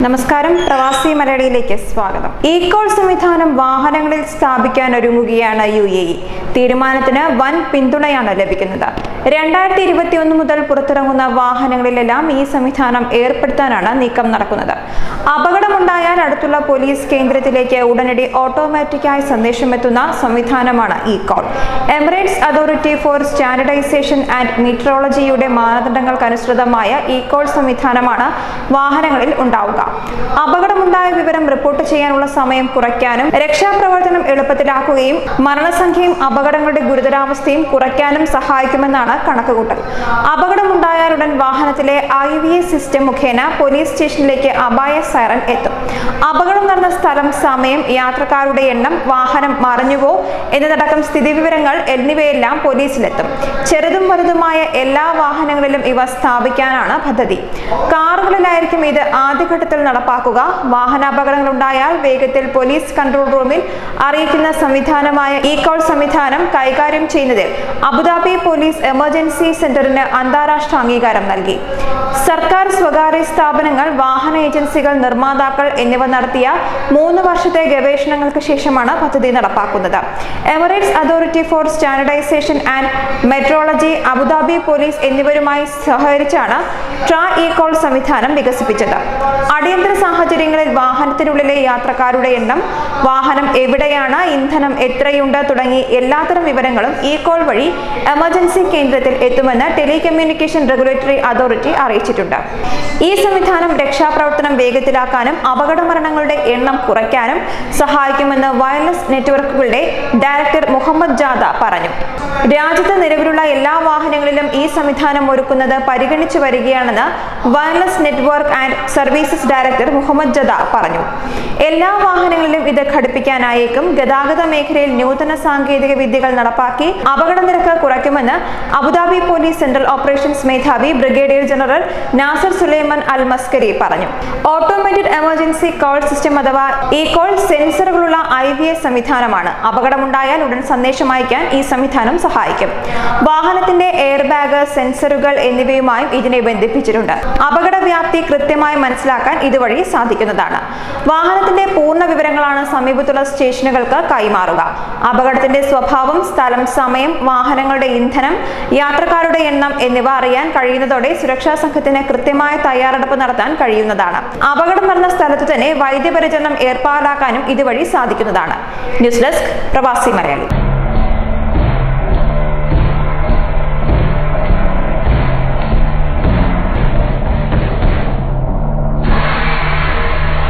നമസ്കാരം. പ്രവാസി മലയാളിയിലേക്ക് സ്വാഗതം. ഈക്കോൾ കോൾ സംവിധാനം വാഹനങ്ങളിൽ സ്ഥാപിക്കാൻ ഒരുങ്ങുകയാണ് യു എ ഇ. തീരുമാനത്തിന് വൻ പിന്തുണയാണ് ലഭിക്കുന്നത്. രണ്ടായിരത്തി ഇരുപത്തി ഒന്ന് മുതൽ പുറത്തിറങ്ങുന്ന വാഹനങ്ങളിലെല്ലാം ഈ സംവിധാനം ഏർപ്പെടുത്താനാണ് നീക്കം നടക്കുന്നത്. അപകടമുണ്ടായാൽ അടുത്തുള്ള പോലീസ് കേന്ദ്രത്തിലേക്ക് ഉടനടി ഓട്ടോമാറ്റിക്കായി സന്ദേശമെത്തുന്ന സംവിധാനമാണ് e call Emirates authority for standardization and മീറ്ററോളജിയുടെ മാനദണ്ഡങ്ങൾക്കനുസൃതമായ ഈ കോൾ സംവിധാനമാണ് വാഹനങ്ങളിൽ ഉണ്ടാവുക. അപകടമുണ്ടായ വിവരം റിപ്പോർട്ട് ചെയ്യാനുള്ള സമയം കുറയ്ക്കാനും രക്ഷാപ്രവർത്തനം എളുപ്പത്തിലാക്കുകയും മരണസംഖ്യയും അപകടങ്ങളുടെ ഗുരുതരാവസ്ഥയും കുറയ്ക്കാനും സഹായിക്കുമെന്നാണ് കണക്കുകൂട്ടൽ. അപകടമുണ്ടായാലുടൻ വാഹനത്തിലെ ഐ വി എസ് സിസ്റ്റം മുഖേന പോലീസ് സ്റ്റേഷനിലേക്ക് അപായ സൈറൻ എത്തും. അപകടം നടന്ന സ്ഥലം സമയം യാത്രക്കാരുടെ എണ്ണം വാഹനം മറിഞ്ഞുവോ എന്നതടക്കം സ്ഥിതിവിവരങ്ങൾ എന്നിവയെല്ലാം പോലീസിലെത്തും. ചെറുതും വലുതുമായ എല്ലാ വാഹനങ്ങളിലും ഇവ സ്ഥാപിക്കാനാണ് പദ്ധതി. കാറുകളിലായിരിക്കും ഇത് ആദ്യഘട്ടത്തിൽ നടപ്പാക്കുക. വാഹനാപകടങ്ങൾ ഉണ്ടായാൽ വേഗത്തിൽ പോലീസ് കൺട്രോൾ റൂമിൽ അറിയിക്കുന്ന സംവിധാനമായ ഇ കോൾ സംവിധാനം കൈകാര്യം ചെയ്യുന്നതിൽ അബുദാബി പോലീസ് എമർജൻസി സെന്ററിന് അന്താരാഷ്ട്ര അംഗീകാരം നൽകി. സർക്കാർ സ്വകാര്യ സ്ഥാപനങ്ങൾ വാഹന ഏജൻസികൾ നിർമ്മാതാക്കൾ എന്നിവ നടത്തിയ മൂന്ന് വർഷത്തെ ഗവേഷണങ്ങൾക്ക് ശേഷമാണ് പദ്ധതി നടപ്പാക്കുന്നത്. Emirates authority for standardization and metrology Abu Dhabi police എന്നിവരുമായി സഹകരിച്ചാണ് ട്രാ ഇ കോൾ സംവിധാനം വികസിപ്പിച്ചത്. അടിയന്തര സാഹചര്യങ്ങളിൽ വാഹനത്തിനുള്ളിലെ യാത്രക്കാരുടെ എണ്ണം വാഹനം എവിടെയാണ് ഇന്ധനം എത്രയുണ്ട് തുടങ്ങി എല്ലാത്തരം വിവരങ്ങളും ഇ കോൾ വഴി എമർജൻസി കേന്ദ്രത്തിൽ എത്തുമെന്ന് ടെലികമ്മ്യൂണിക്കേഷൻ റെഗുലേറ്ററി അതോറിറ്റി അറിയിച്ചിട്ടുണ്ട്. ഈ സംവിധാനം രക്ഷാപ്രവർത്തനം വേഗത്തിലാക്കാനും അപകട മരണങ്ങളുടെ എണ്ണം കുറയ്ക്കാനും സഹായിക്കുമെന്ന് വയർലെസ് നെറ്റ്വർക്കുകളുടെ ഡയറക്ടർ മുഹമ്മദ് ജാദ പറഞ്ഞു. രാജ്യത്ത് നിലവിലുള്ള എല്ലാ വാഹനങ്ങളിലും ഈ സംവിധാനം ഒരുക്കുന്നത് പരിഗണിച്ചു വരികയാണെന്ന് wireless network and services director Mohammed Jada പറഞ്ഞു. എല്ലാ വാഹനങ്ങളിലും ഇത് ഘടിപ്പിക്കാനായേക്കും ഗതാഗത മേഖലയിൽ നൂതന സാങ്കേതിക വിദ്യകൾ നടപ്പാക്കി അപകട നിരക്ക് കുറയ്ക്കുമെന്ന് Abu Dhabi police central operations മേധാവി brigadier general Nasser Sulaiman Al Maskari പറഞ്ഞു. ഓട്ടോമേറ്റഡ് എമർജൻസി കോൾ സിസ്റ്റം അഥവാ ഈ കോൾ സെൻസറുകളുള്ള ഐ വി എസ് സംവിധാനമാണ്. അപകടമുണ്ടായാൽ ഉടൻ സന്ദേശം അയക്കാൻ ഈ സംവിധാനം സഹായിക്കും. വാഹനത്തിന്റെ എയർ ബാഗ് സെൻസറുകൾ എന്നിവയുമായും ഇതിനെ ബന്ധിപ്പിച്ചിട്ടുണ്ട്. അപകട വ്യാപ്തി കൃത്യമായി മനസ്സിലാക്കാൻ ഇതുവഴി സാധിക്കുന്നതാണ്. വാഹനത്തിന്റെ പൂർണ വിവരങ്ങളാണ് സമീപത്തുള്ള സ്റ്റേഷനുകൾക്ക് കൈമാറുക. അപകടത്തിന്റെ സ്വഭാവം സ്ഥലം സമയം വാഹനങ്ങളുടെ ഇന്ധനം യാത്രക്കാരുടെ എണ്ണം എന്നിവ അറിയാൻ കഴിയുന്നതോടെ സുരക്ഷാ സംഘത്തിന് കൃത്യമായ തയ്യാറെടുപ്പ് നടത്താൻ കഴിയുന്നതാണ്. അപകടം നടന്ന സ്ഥലത്ത് തന്നെ വൈദ്യപരിചരണം ഏർപ്പാടാക്കാനും ഇതുവഴി സാധിക്കുന്നതാണ്. ന്യൂസ് ഡെസ്ക് പ്രവാസി മലയാളി.